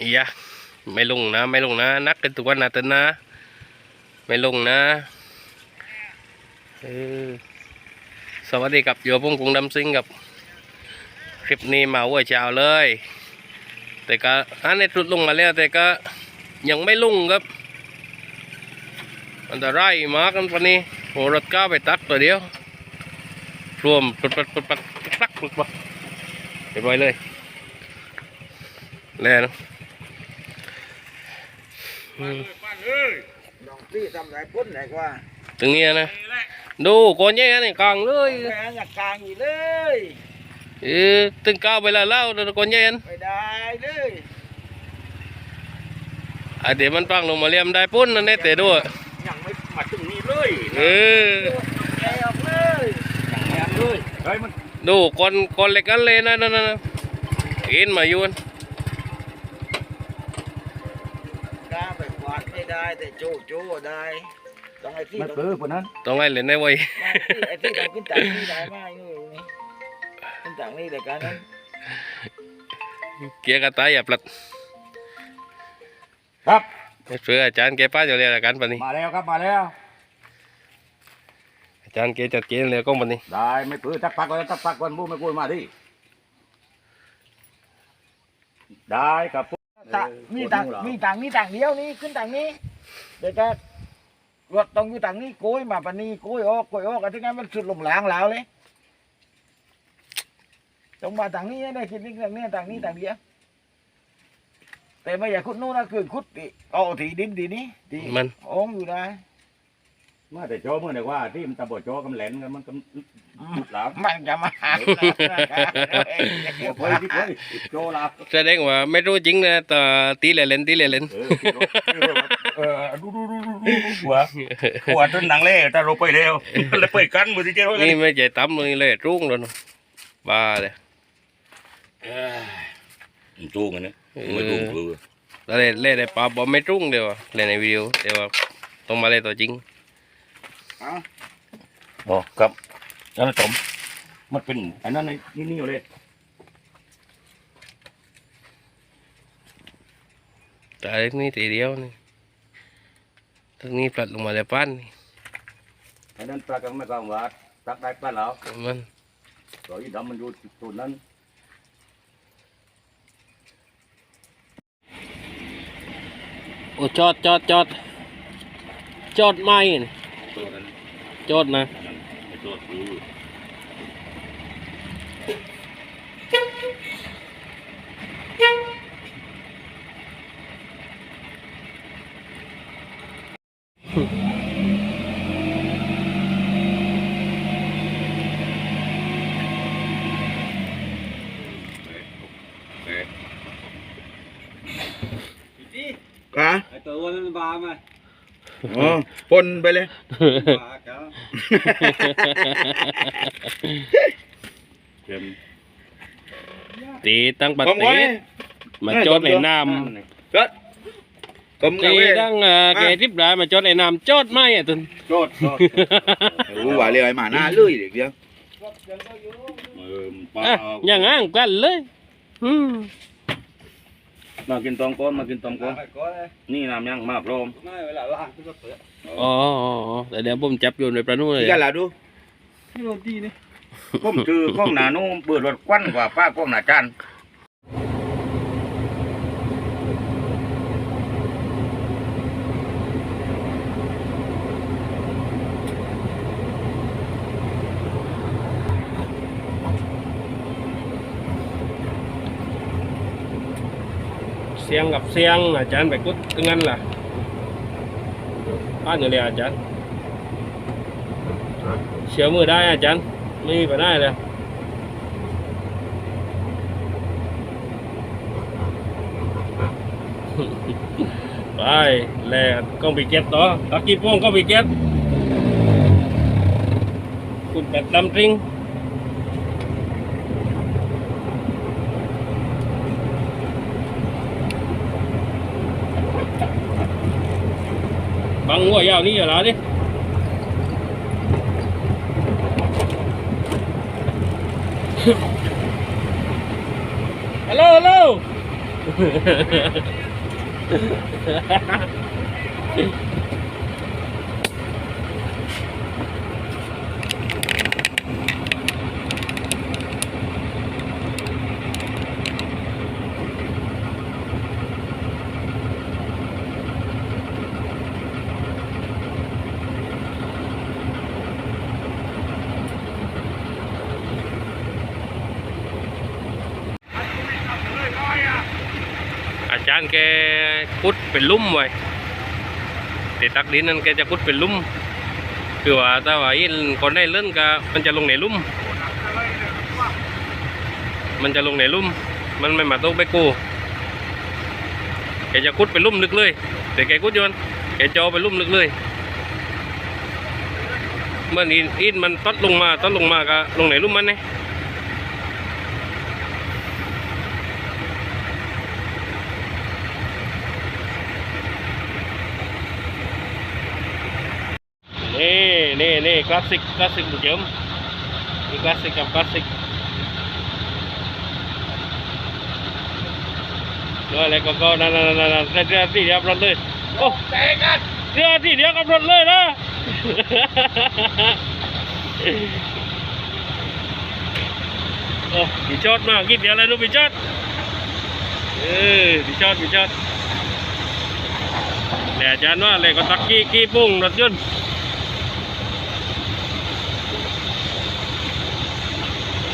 อียะไม่ลงนะ ไม่ลงนะ นักกันทุกวันนะเตนนะ ไม่ลงนะเออสวัสดีกับโยพงกรุงดำซิงกับ คลิปนี้มาวัวเช้าเลย แต่ก็อันนี้ตุดลงมาแล้ว แต่ก็ยังไม่ลงครับอันตรายมากกันปนี้โหรถก้าไปตักตัวเดียวรวมปัดปัดปัดปัดปัดปัดปัดเรียบร้อยเลยแล้ว ตี้ทำไรพ้นไหนกว่าตรงนี้นะ ดูก่อนแย่นี่กลางเลยแม่งอยากกลางอยู่เลยเออตึงก้าวไปแล้วเล่าตัวก่อนแย่นไม่ได้เลยอะเดี๋ยวมันปังลงมาเรียมได้ปุ้นนั่นแน่แต่ด้วยยังไม่มาถึงนี่เลยเออแกออกเลยแกเลยเฮ้ยมันดูก่อนก่อนเล็กกันเลยนะนั่นนะเอ็นมาอยู่นั่น กล้าไปกวาดไม่ได้แต่ โจโจ้ได้ต้องไอ้ที่ไม่ต้องปื้อคนนั้นต้องให้เล่นได้ไว้ไอ้ที่ต้องขึ้นต่างนี่ได้ไหมนี่ขึ้นต่างนี่แต่การนั้นเกียร์กระต่ายอย่าปลัดครับเพื่ออาจารย์แกป้าจะเรียกกันปะนี้มาแล้วครับมาแล้ว อาจารย์แกจัดเกณฑ์เลยก็ปะนี้ได้ไม่ปื้อทักปักก่อนทักปักก่อนบูไม่กลัวมาดิได้ครับต่างมีต่างมีต่างนี่ต่างเดียวนี่ขึ้นต่างนี้ เดี๋ยวจะรถตรงอยู่ต่างนี้โกยมาปะนี้โกยออกโกยออกกันที่งั้นมันสุดลงหลางแล้วเลยตรงมาต่างนี้ได้คิดนี่ต่างนี้ต่างนี้ต่างเดียวแต่ไม่อยากขุดนู่นนะคือขุดที่เอาที่ดินดีนี้ที่มันโอ้งอยู่ได้ เมื่อแต่โจเมื่อไหร่ว่าที่มันตะบดโจกำแหลนกันมันก็จุดหลับมันจะมาหาโอ้ยที่เฮ้ยโจหลับแสดงว่าไม่รู้จริงนะแต่ตีเล่นๆตีเล่นเออเออดูดูดูดูดูหัวหัวต้นหนังเล่แต่เราไปเร็วเลยไปกันมือที่เจ้าๆนี่ไม่ใจตั้มเลยเลยรุ่งแล้วเนอะบ้าเลยจูงกันนะไม่จูงคือแล้วเล่นเล่นในป่าบอมไม่รุ่งเดียวอะเล่นในวิดีโอเดี๋ยวาต้องมาเล่นตัวจริง อ๋อครับนั่นสมมันเป็นอันนั้นนี่นี่เลยแต่นี่ทีเดียวนี่ตรงนี้ปลัดลงมาเลยปั้นนี่อันนั้นปลากังไม่กังวาดตักได้ปลาแล้วมันตัวอีดำมันอยู่ตัวนั้นโอ้จอดจอดจอดจอดไม่นี่ ตัวนั้นจอดนะไม่ตัวคือกะไอ้ตัวนั้นมันบาไหม อ๋อปนไปเลยบาครับเต็มตีตั้งปัดผมตีไว้มาจอดในน้ก็ผมำกัตีบเว้ยตั้งเอ่อแกทิพย์ได้มาจอดในน้ำจอดไม่อะตุนโจดโจดรู้ว่าเรียกไอ้หมาหน้าเลยเด็กเดียวเออปลาอะอย่างงั้นกันเลย อืม มากินตองก้อนมากินตองก้อนไปก่อนเลยนี่น้ำยังมาพร้อมไม่เวลาล่างก็เปิดอ๋ออ๋ออ๋อแต่เดี๋ยวผมจับโยนในปลานู่นเลยนี่กันล่ะดูที่โรตีนี่ผมชื่อข้องหนาโน้มเปิดรถควันกว่าป้าข้องหนาจัน เสียงกับเสียงอาจารย์ไปกุดตึงนั้นล่ะป้านอยู่เลยอาจารย์เชื่อมือได้อาจารย์ไม่มีปัญหาเลยไปแลกกล้องไปเก็บต่อตะกี้โป้งก็ไปเก็บคุณเป็ดดำจริง บังหัวยาวนี่อย่าละดิฮัลโหลฮัลโหล อาจารย์แกพุดเป็นลุ่มไว้แต่ตักดินนั้นแกจะพุดเป็นลุ่มคือว่าถ้าว่าอินคนได้เล่นก็มันจะลงในลุ่ม มันจะลงในลุ่ม มันไม่มาตกไปกูแกจะคุดเป็นลุ่มลึกเลย แต่แกคุดยนแกจอเป็นลุ่มลึกเลยเมื่ออินอินมันตัดลงมาตัดลงมาก็ลงในลุ่มมันเนี่ย นี่นี่นี่คลาสสิกคลาสสิกผู้ชมนี่คลาสสิกกับคลาสสิกด้วยแล้วก็ก็นั่นนั่นนั่นเรือที่เดียวรถเลยโอ้แเรือที่เดียวกับรถเลยนะโอ้พีจอดมากกินเดียวเลยลูกพีจอดเออพีจอดพีจอดแต่จานว่าแหล่ก็ตักกี้กี้ปุ้งรถยนต์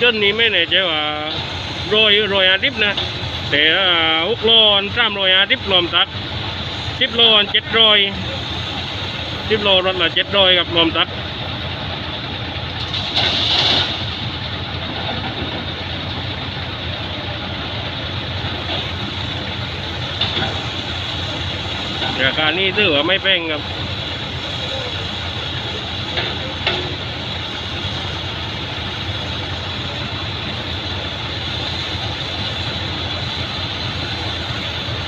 แน่ใจว่าโรยโรยอาทิตย์นะ แต่หกโลนสามรอยอาทิตย์รวมตักสิบโลนเจ็ดรอยสิบโลรถละเจ็ดรอยกับรวมตักราคานี้ถือว่าไม่แพงครับ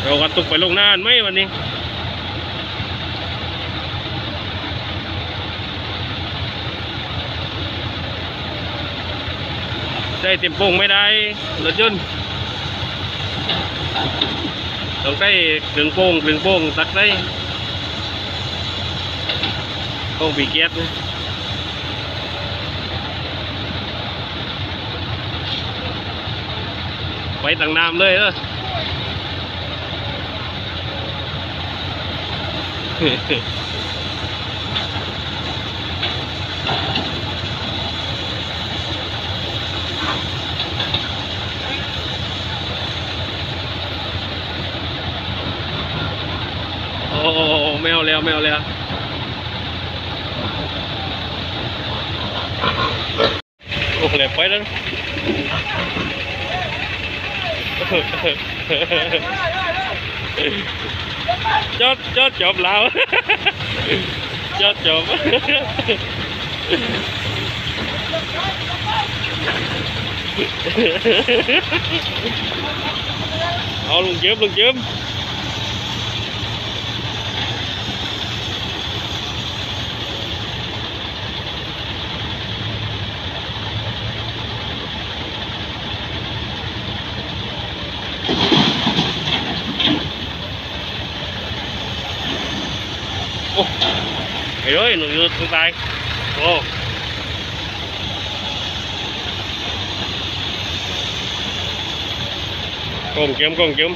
เรากระตุกไปลงนานไหมวันนี้ใส่เต็มโป่งไม่ได้รถยนต์ต้องใส่ถึงโป่งถึงโป่งตักได้โป่งปีเกียรนะไปต่างน้ำเลยเออโอ้ไม่เอาแล้วไม่ เอาแล้วโอ้เลย ơi nó rớt xuống tay ô oh. con kiếm con kiếm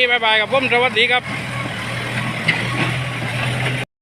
นี้บายบายกับผมสวัสดีครับ